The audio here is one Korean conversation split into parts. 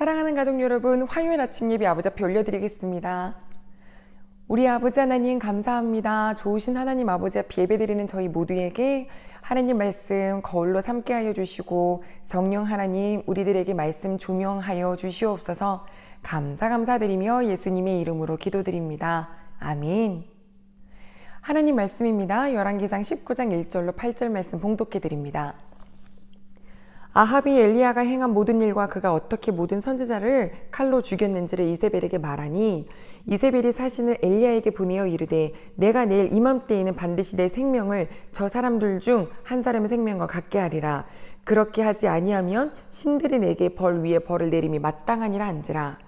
사랑하는 가족 여러분, 화요일 아침 예배 아버지 앞에 올려드리겠습니다. 우리 아버지 하나님 감사합니다. 좋으신 하나님 아버지 앞에 예배드리는 저희 모두에게 하나님 말씀 거울로 삼게 하여 주시고 성령 하나님 우리들에게 말씀 조명하여 주시옵소서 감사 감사드리며 예수님의 이름으로 기도드립니다. 아멘. 하나님 말씀입니다. 열왕기상 19장 1절로 8절 말씀 봉독해 드립니다. 아합이 엘리야가 행한 모든 일과 그가 어떻게 모든 선지자를 칼로 죽였는지를 이세벨에게 말하니 이세벨이 사신을 엘리야에게 보내어 이르되 내가 내일 이맘때에는 반드시 내 생명을 저 사람들 중 한 사람의 생명과 같게 하리라. 그렇게 하지 아니하면 신들이 내게 벌 위에 벌을 내림이 마땅하니라 한지라.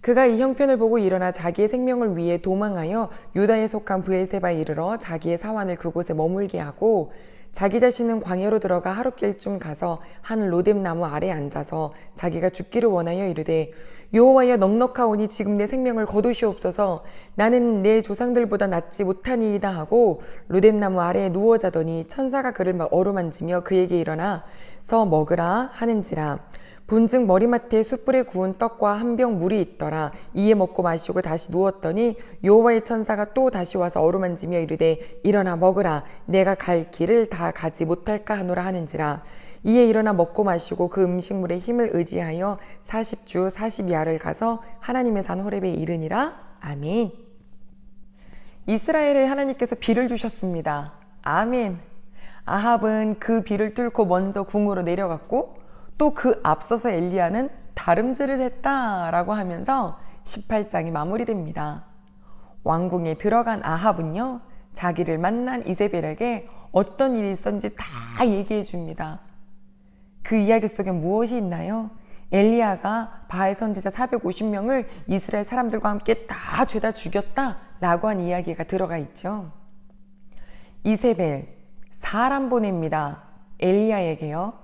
그가 이 형편을 보고 일어나 자기의 생명을 위해 도망하여 유다에 속한 브엘세바에 이르러 자기의 사환을 그곳에 머물게 하고 자기 자신은 광야로 들어가 하룻길쯤 가서 한 로뎀 나무 아래에 앉아서 자기가 죽기를 원하여 이르되 여호와여 넉넉하오니 지금 내 생명을 거두시옵소서. 나는 내 조상들보다 낫지 못하니이다 하고 로뎀 나무 아래에 누워 자더니 천사가 그를 어루만지며 그에게 일어나 서 먹으라 하는지라 본즉 머리맡에 숯불에 구운 떡과 한 병 물이 있더라. 이에 먹고 마시고 다시 누웠더니 여호와의 천사가 또 다시 와서 어루만지며 이르되 일어나 먹으라. 내가 갈 길을 다 가지 못할까 하노라 하는지라. 이에 일어나 먹고 마시고 그 음식물의 힘을 의지하여 40주 40야를 가서 하나님의 산 호렙에 이르니라. 아멘. 이스라엘에 하나님께서 비를 주셨습니다. 아멘. 아합은 그 비를 뚫고 먼저 궁으로 내려갔고 또 그 앞서서 엘리야는 다름질을 했다라고 하면서 18장이 마무리됩니다. 왕궁에 들어간 아합은요, 자기를 만난 이세벨에게 어떤 일이 있었는지 다 얘기해 줍니다. 그 이야기 속에 무엇이 있나요? 엘리야가 바알 선지자 450명을 이스라엘 사람들과 함께 다 죄다 죽였다라고 한 이야기가 들어가 있죠. 이세벨 사람 보냅니다. 엘리야에게요.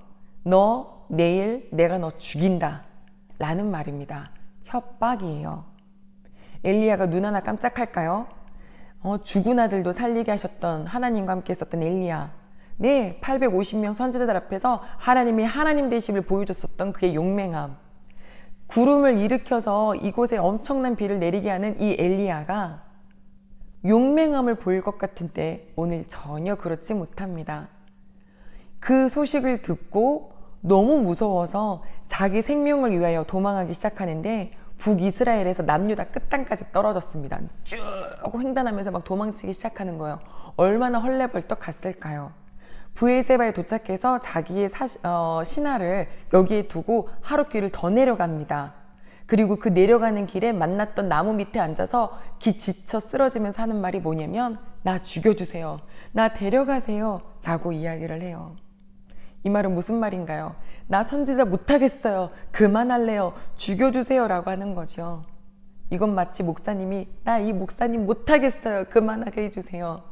너 내일 내가 너 죽인다. 라는 말입니다. 협박이에요. 엘리야가 눈 하나 깜짝할까요? 어, 죽은 아들도 살리게 하셨던 하나님과 함께 있었던 엘리야. 네, 850명 선지자들 앞에서 하나님이 하나님 되심을 보여줬었던 그의 용맹함. 구름을 일으켜서 이곳에 엄청난 비를 내리게 하는 이 엘리야가 용맹함을 보일 것 같은데 오늘 전혀 그렇지 못합니다. 그 소식을 듣고 너무 무서워서 자기 생명을 위하여 도망하기 시작하는데 북이스라엘에서 남유다 끝단까지 떨어졌습니다. 쭉 횡단하면서 막 도망치기 시작하는 거예요. 얼마나 헐레벌떡 갔을까요? 부에세바에 도착해서 자기의 사시, 어, 신하를 여기에 두고 하루 길을 더 내려갑니다. 그리고 그 내려가는 길에 만났던 나무 밑에 앉아서 기 지쳐 쓰러지면서 하는 말이 뭐냐면 나 죽여주세요. 나 데려가세요. 라고 이야기를 해요. 이 말은 무슨 말인가요? 나 선지자 못하겠어요. 그만할래요. 죽여주세요. 라고 하는 거죠. 이건 마치 목사님이 나 이 목사님 못하겠어요. 그만하게 해주세요.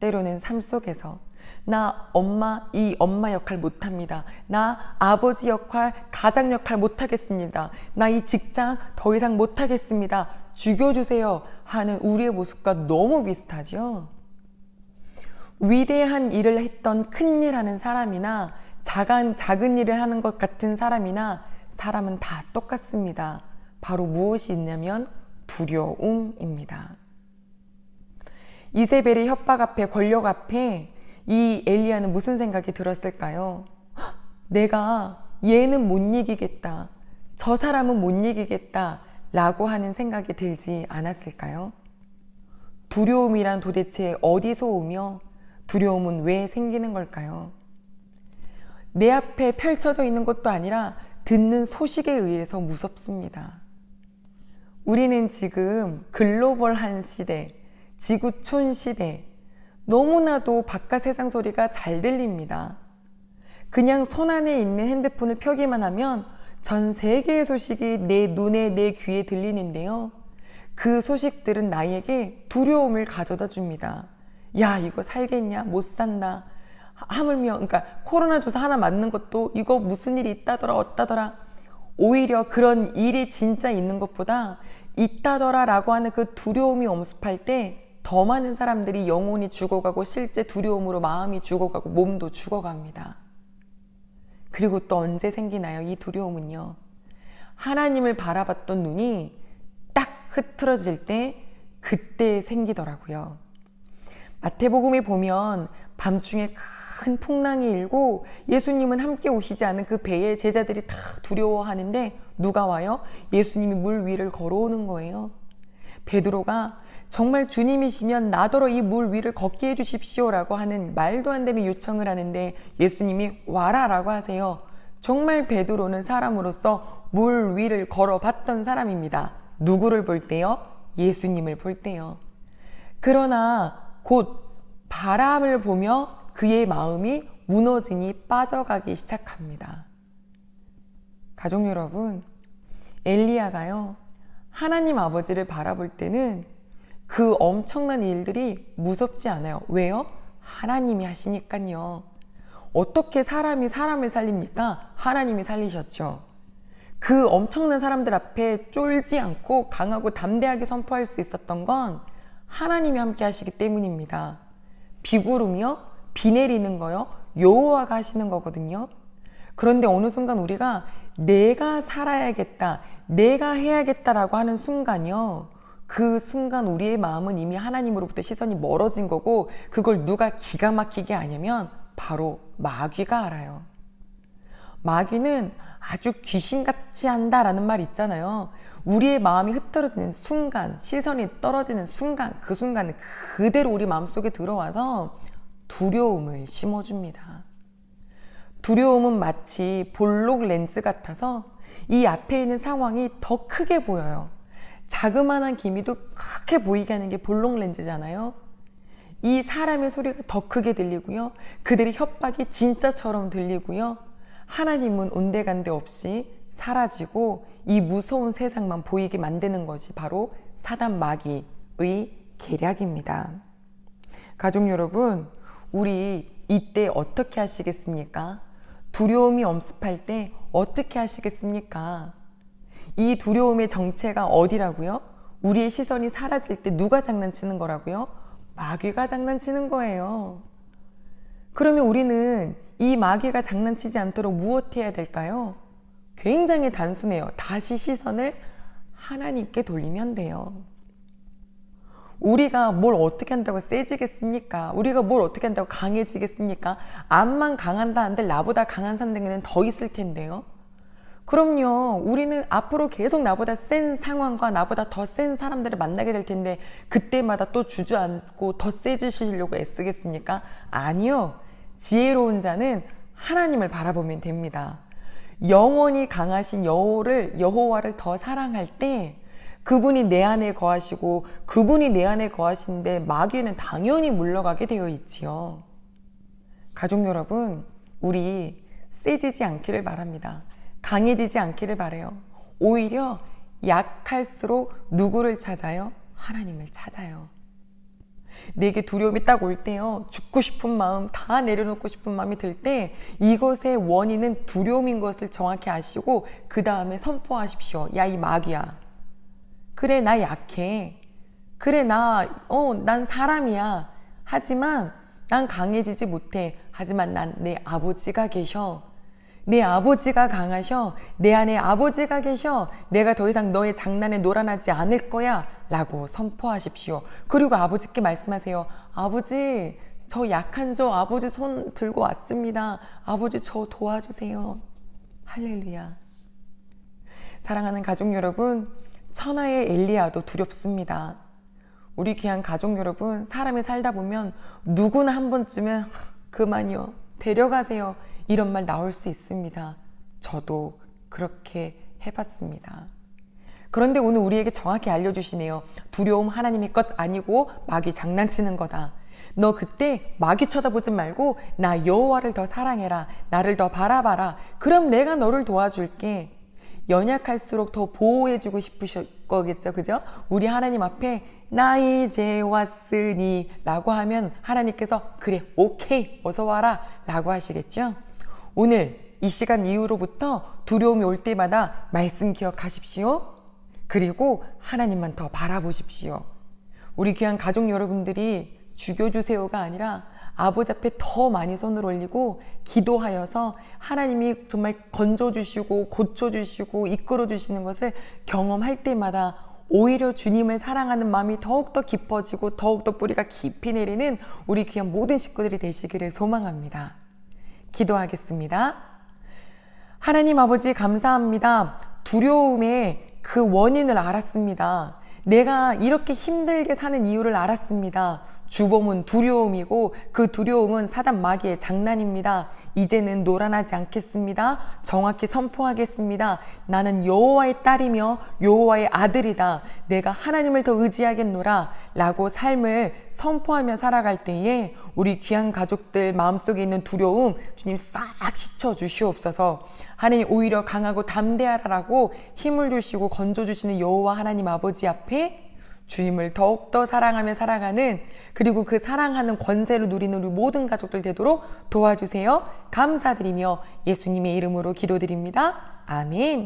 때로는 삶 속에서 나 엄마 이 엄마 역할 못합니다. 나 아버지 역할 가장 역할 못하겠습니다. 나 이 직장 더 이상 못하겠습니다. 죽여주세요 하는 우리의 모습과 너무 비슷하죠. 위대한 일을 했던 큰 일 하는 사람이나 작은 작은 일을 하는 것 같은 사람이나 사람은 다 똑같습니다. 바로 무엇이 있냐면 두려움입니다. 이세벨의 협박 앞에 권력 앞에 이 엘리야는 무슨 생각이 들었을까요? 내가 얘는 못 이기겠다. 저 사람은 못 이기겠다. 라고 하는 생각이 들지 않았을까요? 두려움이란 도대체 어디서 오며 두려움은 왜 생기는 걸까요? 내 앞에 펼쳐져 있는 것도 아니라 듣는 소식에 의해서 무섭습니다. 우리는 지금 글로벌한 시대, 지구촌 시대, 너무나도 바깥 세상 소리가 잘 들립니다. 그냥 손 안에 있는 핸드폰을 펴기만 하면 전 세계의 소식이 내 눈에, 내 귀에 들리는데요. 그 소식들은 나에게 두려움을 가져다 줍니다. 야, 이거 살겠냐? 못 산다. 하물며, 그러니까 코로나 주사 하나 맞는 것도 이거 무슨 일이 있다더라, 어따더라. 오히려 그런 일이 진짜 있는 것보다 있다더라 라고 하는 그 두려움이 엄습할 때 더 많은 사람들이 영혼이 죽어가고 실제 두려움으로 마음이 죽어가고 몸도 죽어갑니다. 그리고 또 언제 생기나요? 이 두려움은요. 하나님을 바라봤던 눈이 딱 흐트러질 때 그때 생기더라고요. 마태복음에 보면 밤중에 큰 풍랑이 일고 예수님은 함께 오시지 않은 그 배에 제자들이 다 두려워하는데 누가 와요? 예수님이 물 위를 걸어오는 거예요. 베드로가 정말 주님이시면 나더러 이 물 위를 걷게 해주십시오라고 하는 말도 안 되는 요청을 하는데 예수님이 와라라고 하세요. 정말 베드로는 사람으로서 물 위를 걸어봤던 사람입니다. 누구를 볼 때요? 예수님을 볼 때요. 그러나 곧 바람을 보며 그의 마음이 무너지니 빠져가기 시작합니다. 가족 여러분, 엘리야가요, 하나님 아버지를 바라볼 때는 그 엄청난 일들이 무섭지 않아요. 왜요? 하나님이 하시니까요. 어떻게 사람이 사람을 살립니까? 하나님이 살리셨죠. 그 엄청난 사람들 앞에 쫄지 않고 강하고 담대하게 선포할 수 있었던 건 하나님이 함께 하시기 때문입니다. 비구름이요? 비 내리는 거요? 여호와가 하시는 거거든요. 그런데 어느 순간 우리가 내가 살아야겠다, 내가 해야겠다라고 하는 순간이요. 그 순간 우리의 마음은 이미 하나님으로부터 시선이 멀어진 거고 그걸 누가 기가 막히게 아냐면 바로 마귀가 알아요. 마귀는 아주 귀신 같이 한다라는 말 있잖아요. 우리의 마음이 흐트러지는 순간, 시선이 떨어지는 순간, 그 순간은 그대로 우리 마음속에 들어와서 두려움을 심어줍니다. 두려움은 마치 볼록 렌즈 같아서 이 앞에 있는 상황이 더 크게 보여요. 자그마한 기미도 크게 보이게 하는 게 볼록 렌즈잖아요. 이 사람의 소리가 더 크게 들리고요. 그들의 협박이 진짜처럼 들리고요. 하나님은 온데간데 없이 사라지고 이 무서운 세상만 보이게 만드는 것이 바로 사단 마귀의 계략입니다. 가족 여러분, 우리 이때 어떻게 하시겠습니까? 두려움이 엄습할 때 어떻게 하시겠습니까? 이 두려움의 정체가 어디라고요? 우리의 시선이 사라질 때 누가 장난치는 거라고요? 마귀가 장난치는 거예요. 그러면 우리는 이 마귀가 장난치지 않도록 무엇해야 될까요? 굉장히 단순해요. 다시 시선을 하나님께 돌리면 돼요. 우리가 뭘 어떻게 한다고 세지겠습니까? 우리가 뭘 어떻게 한다고 강해지겠습니까? 암만 강한다 한들 나보다 강한 상대는 더 있을 텐데요. 그럼요. 우리는 앞으로 계속 나보다 센 상황과 나보다 더 센 사람들을 만나게 될 텐데 그때마다 또 주저앉고 더 세지시려고 애쓰겠습니까? 아니요. 지혜로운 자는 하나님을 바라보면 됩니다. 영원히 강하신 여호를 여호와를 더 사랑할 때 그분이 내 안에 거하시고 그분이 내 안에 거하시는데 마귀는 당연히 물러가게 되어 있지요. 가족 여러분, 우리 세지지 않기를 바랍니다. 강해지지 않기를 바래요. 오히려 약할수록 누구를 찾아요? 하나님을 찾아요. 내게 두려움이 딱 올 때요. 죽고 싶은 마음, 다 내려놓고 싶은 마음이 들 때 이것의 원인은 두려움인 것을 정확히 아시고 그 다음에 선포하십시오. 야, 이 마귀야. 그래, 나 약해. 그래, 나, 어, 난 사람이야. 하지만 난 강해지지 못해. 하지만 난 내 아버지가 계셔. 내 아버지가 강하셔. 내 안에 아버지가 계셔. 내가 더 이상 너의 장난에 놀아나지 않을 거야. 라고 선포하십시오. 그리고 아버지께 말씀하세요. 아버지, 저 약한 저 아버지 손 들고 왔습니다. 아버지 저 도와주세요. 할렐루야. 사랑하는 가족 여러분, 천하의 엘리야도 두렵습니다. 우리 귀한 가족 여러분, 사람이 살다 보면 누구나 한 번쯤은 그만요. 데려가세요. 이런 말 나올 수 있습니다. 저도 그렇게 해봤습니다. 그런데 오늘 우리에게 정확히 알려주시네요. 두려움 하나님의 것 아니고 마귀 장난치는 거다. 너 그때 마귀 쳐다보지 말고 나 여호와를 더 사랑해라. 나를 더 바라봐라. 그럼 내가 너를 도와줄게. 연약할수록 더 보호해주고 싶으실 거겠죠. 그죠? 우리 하나님 앞에 나 이제 왔으니 라고 하면 하나님께서 그래, 오케이, 어서 와라 라고 하시겠죠. 오늘 이 시간 이후로부터 두려움이 올 때마다 말씀 기억하십시오. 그리고 하나님만 더 바라보십시오. 우리 귀한 가족 여러분들이 죽여주세요가 아니라 아버지 앞에 더 많이 손을 올리고 기도하여서 하나님이 정말 건져주시고 고쳐주시고 이끌어주시는 것을 경험할 때마다 오히려 주님을 사랑하는 마음이 더욱더 깊어지고 더욱더 뿌리가 깊이 내리는 우리 귀한 모든 식구들이 되시기를 소망합니다. 기도하겠습니다. 하나님 아버지 감사합니다. 두려움의 그 원인을 알았습니다. 내가 이렇게 힘들게 사는 이유를 알았습니다. 주범은 두려움이고 그 두려움은 사단 마귀의 장난입니다. 이제는 노란하지 않겠습니다. 정확히 선포하겠습니다. 나는 여호와의 딸이며 여호와의 아들이다. 내가 하나님을 더 의지하겠노라. 라고 삶을 선포하며 살아갈 때에 우리 귀한 가족들 마음속에 있는 두려움 주님 싹 씻어 주시옵소서. 하나님 오히려 강하고 담대하라라고 힘을 주시고 건져 주시는 여호와 하나님 아버지 앞에 주님을 더욱더 사랑하며 살아가는 그리고 그 사랑하는 권세를 누리는 우리 모든 가족들 되도록 도와주세요. 감사드리며 예수님의 이름으로 기도드립니다. 아멘.